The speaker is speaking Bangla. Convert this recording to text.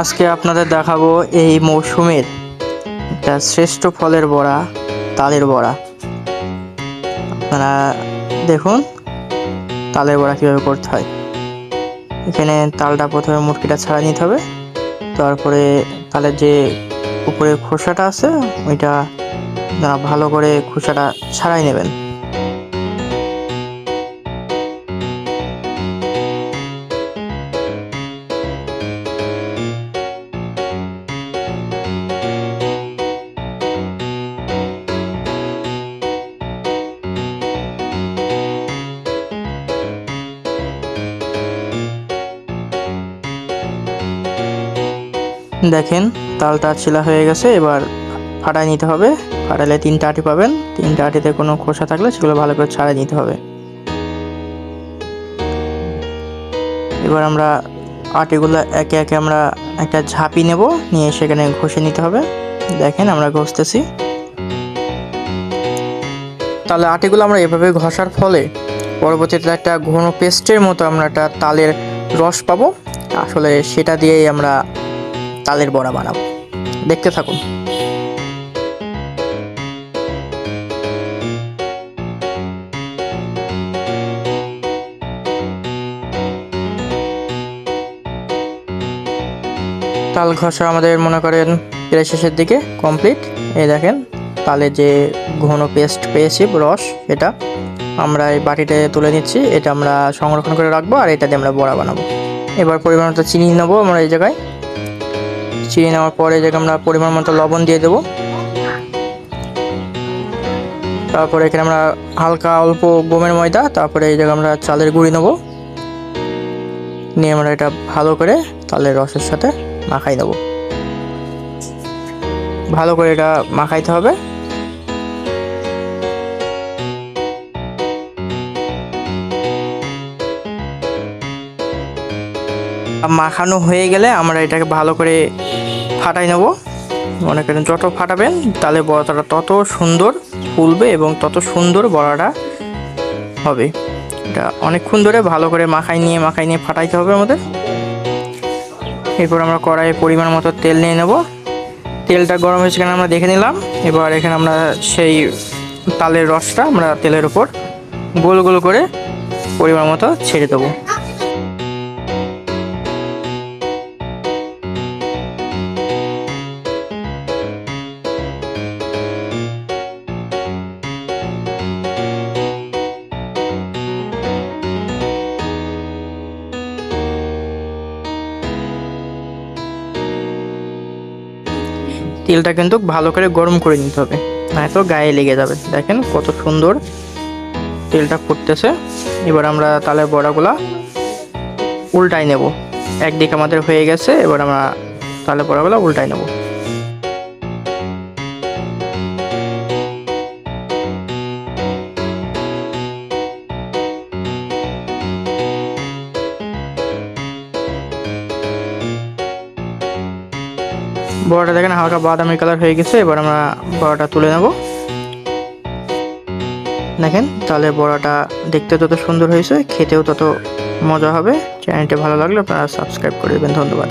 আজকে আপনাদের দেখাবো এই মৌসুমের একটা শ্রেষ্ঠ ফলের বড়া, তালের বড়া। আপনারা দেখুন, তালের বড়া কীভাবে করতে হয়। এখানে তালটা প্রথমে মুটকিটা ছাড়া নিতে হবে। তারপরে তালের যে উপরের খোসাটা আছে, ওইটা ভালো করে খোসাটা ছাড়াই নেবেন। দেখেন, তালটা ছিলা হয়ে গেছে, এবার ফাটাই নিতে হবে। ফাটালে তিনটা আটি পাবেন। তিনটা আটিতে কোনো খোসা থাকলে সেগুলো ভালো করে ছাড়াই নিতে হবে। এবার আমরা আটিগুলো একে একে আমরা একটা ঝাঁপি নেব, নিয়ে সেখানে ঘষে নিতে হবে। দেখেন, আমরা ঘষতেছি। তাহলে আটিগুলো আমরা এভাবে ঘষার ফলে পরবর্তীতে একটা ঘন পেস্টের মতো আমরা একটা তালের রস পাবো। আসলে সেটা দিয়েই আমরা তালের বড়া বানাবো। দেখতে থাকুন। তাল ঘষা আমাদের মনে করেন প্রায় শেষের দিকে কমপ্লিট এই দেখেন তালের যে ঘন পেস্ট পেয়েছি, রস, এটা আমরা এই বাটিতে তুলে নিচ্ছি। এটা আমরা সংরক্ষণ করে রাখব আর এটা দিয়ে আমরা বড়া বানাবো। এবার পরিমাণ চিনি নেব আমরা এই জায়গায়। চিনি নেওয়ার পরে যে আমরা পরিমাণ মতো লবণ দিয়ে দেবো। তারপরে এখানে আমরা হালকা অল্প গমের ময়দা, তারপরে এই জায়গায় আমরা চালের গুঁড়ি নেব। নিয়ে আমরা এটা ভালো করে তালের রসের সাথে মাখাই নেব। ভালো করে এটা মাখাইতে হবে। মাখানো হয়ে গেলে আমরা এটাকে ভালো করে ফাটাই নেব। মনে করেন যত ফাটাবেন, তাহলে বড়াটা তত সুন্দর ফুলবে এবং তত সুন্দর বড়াটা হবে। এটা অনেকক্ষণ ধরে ভালো করে মাখাই নিয়ে মাখাই নিয়ে ফাটাইতে হবে আমাদের। এরপর আমরা কড়াইয়ে পরিমাণ মতো তেল নিয়ে নেব। তেলটা গরম হয়েছে কিনা আমরা দেখে নিলাম। এবার এখানে আমরা সেই তালের রসটা আমরা তেলের উপর গোল গোল করে পরিমাণ মতো ছেড়ে দেবো। তেলটা কিন্তু ভালো করে গরম করে নিতে হবে। নয়তো গায়ে লেগে যাবে। দেখেন কত সুন্দর তেলটা ফুটতেছে। এবার আমরা তালের বড়াগুলা উল্টাই নেব। একদিকে আমাদের হয়ে গেছে, এবার আমরা তালের বড়াগুলা উল্টাই নেব। বড়াটা দেখেন, হালকা বাদামি কালার হয়ে গেছে, এবার আমরা বড়াটা তুলে নেব। দেখেন, তাহলে বড়াটা দেখতে তত সুন্দর হয়েছে, খেতেও তত মজা হবে। চ্যানেলটি ভালো লাগলে আপনারা সাবস্ক্রাইব করে দেবেন, ধন্যবাদ।